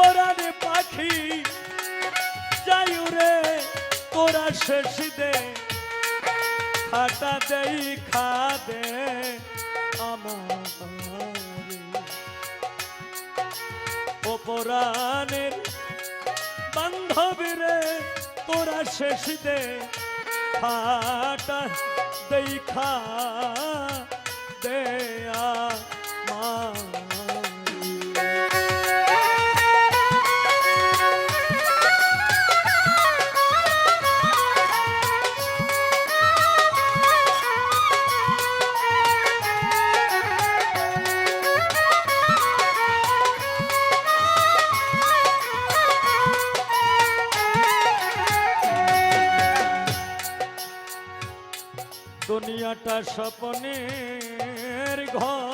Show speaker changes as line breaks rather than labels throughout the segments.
পরাণে পাখি যাইরে তোরা শেষ দে। খাটা দেই, খা দে আমার। ও পরাণের বান্ধবীরে তোরা শেষ দে। খাটা দেই, খা দেয়া স্বপ্নের ঘর।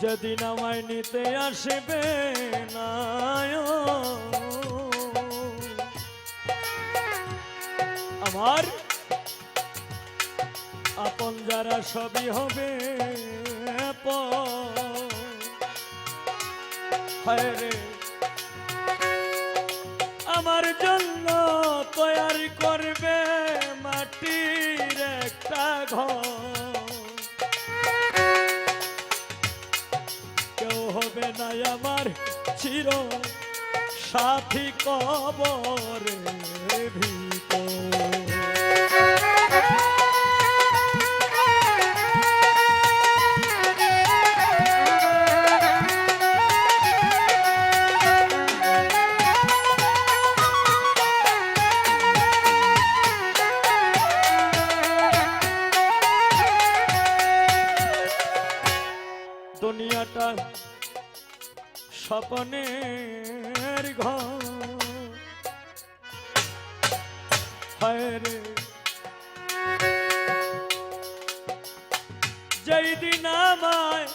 যেদিন আমায় নিতে আসবে না আমার আপন যারা সবই হবে। হায় রে। আমার জন্য তৈরি করবে মাটির একটা ঘর। কেউ হবে না আমার চির সাথী কবরের দুনিয়াটা স্বপ্নের ঘর। রে। যেই দিন আমায়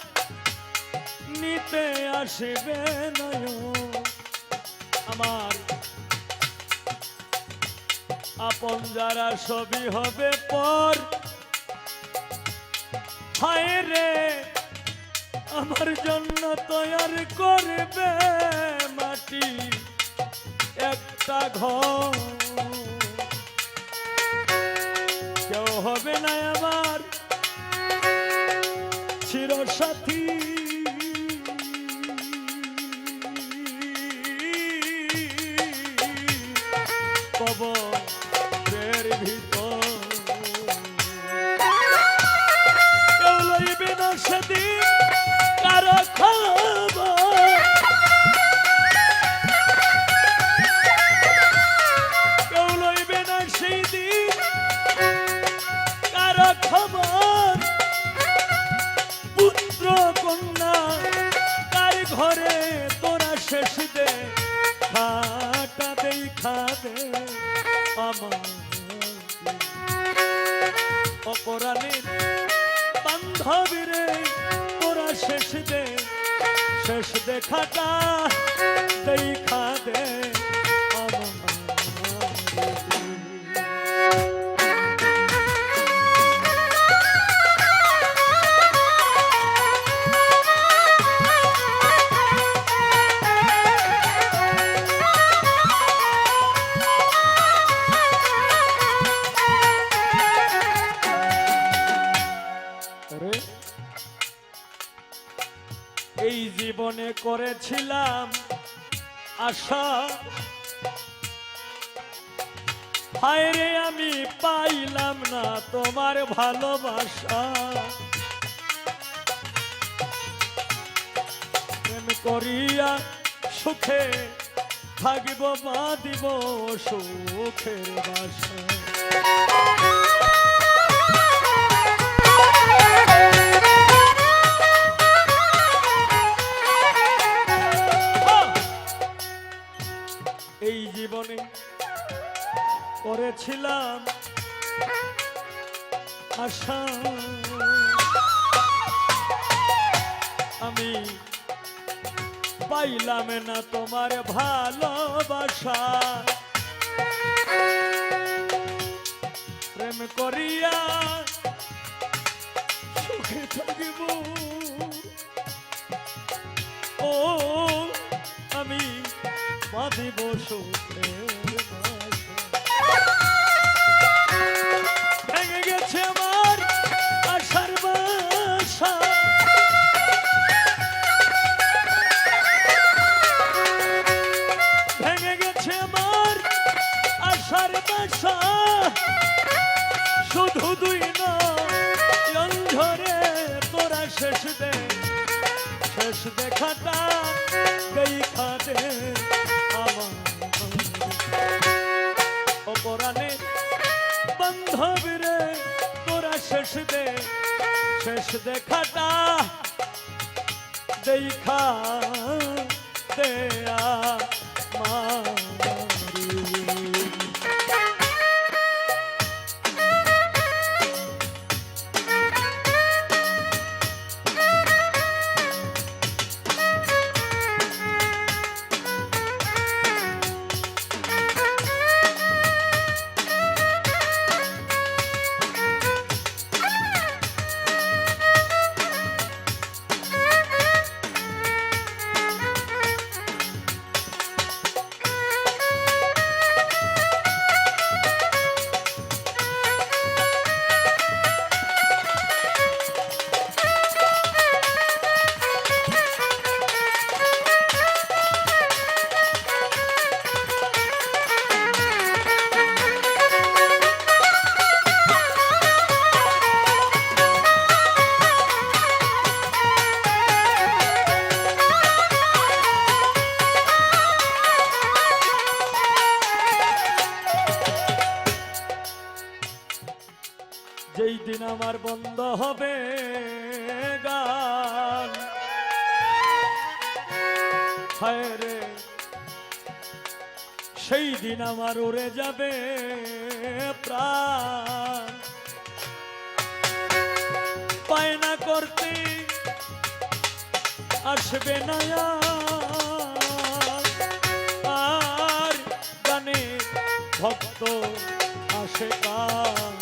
নিতে আসবে নয় আমার আপন যারা সবই হবে পর। হায় রে। আমার জন্য তৈর করবে মাটি একটা ঘর। কেউ হবে না আমার চিরসাথী খাবে আমার অপরাণীর বান্ধবীরে তোরা শেষ দে শেষ দেখাটা দেখা দে। জীবনে করেছিলাম আশা। হায় রে আমি পাইলাম না তোমার ভালোবাসা। প্রেম করিয়া সুখে থাকিব, বাঁধিব সুখের বাসা। করেছিলাম আশা। আমি পাইলাম না তোমার ভালোবাসা। প্রেম করিয়া সুখে থাকিব। ও, আমি বাঁধিব সুখের দুই নয়ন তোরা শেষ দে। শেষ দেখাটা দেখাতে আমার অপরাণে বান্ধবীরে তোরা শেষ দে। শেষ দেখাটা দেখা আমার বন্ধ হবে গান। হায় রে, সেই দিন আমার উড়ে যাবে প্রাণ। পায়না করতে আসবে না আর। গানে ভক্ত আসে কার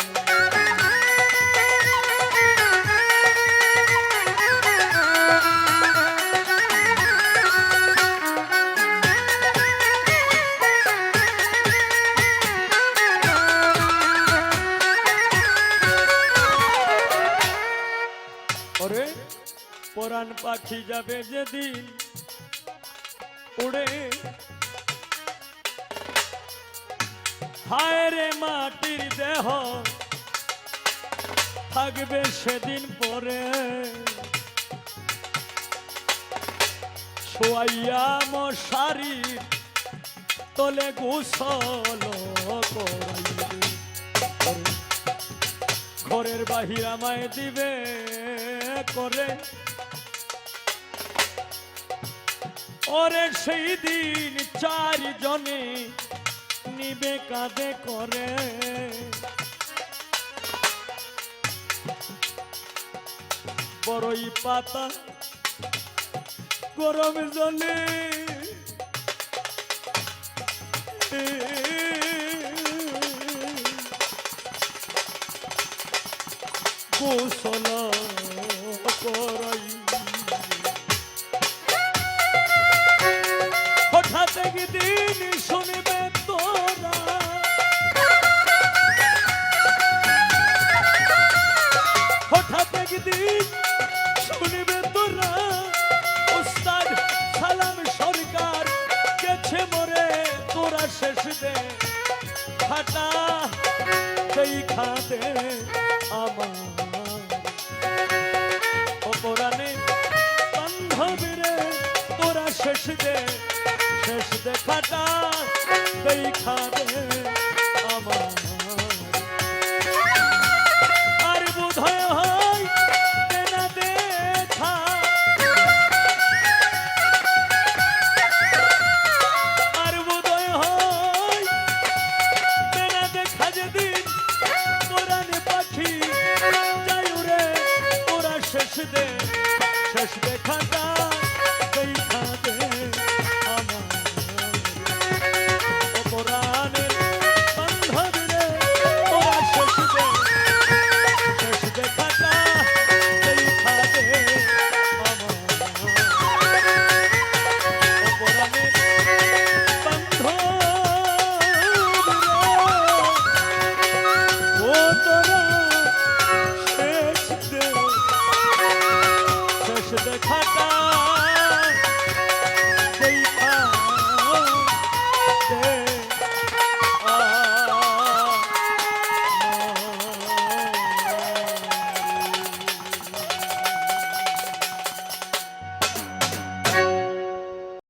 পাখি যাবে যেদিন উড়ে। হায় রে মাটির দেহ, থাকবে সেদিন পরে। শোয়াইয়া মশারি তলে গোসল ঘরের বাহির আমায় দিবে করে। ওরে সেই দিন চারজনে নিবে কাঁধে করে। বড়ই পাতা গরম জলে। গোসল করাই একদিন শুনবে তোরা। হঠাৎ একদিন শুনবে তোরা। উস্তাদ সালাম সরকার গেছে মরে, তোরা শেষ দে। ফাটা সেই খাতে আমার। অপরাণে বান্ধবীরে তোরা শেষ শেষ দেখাটা দেখা আমার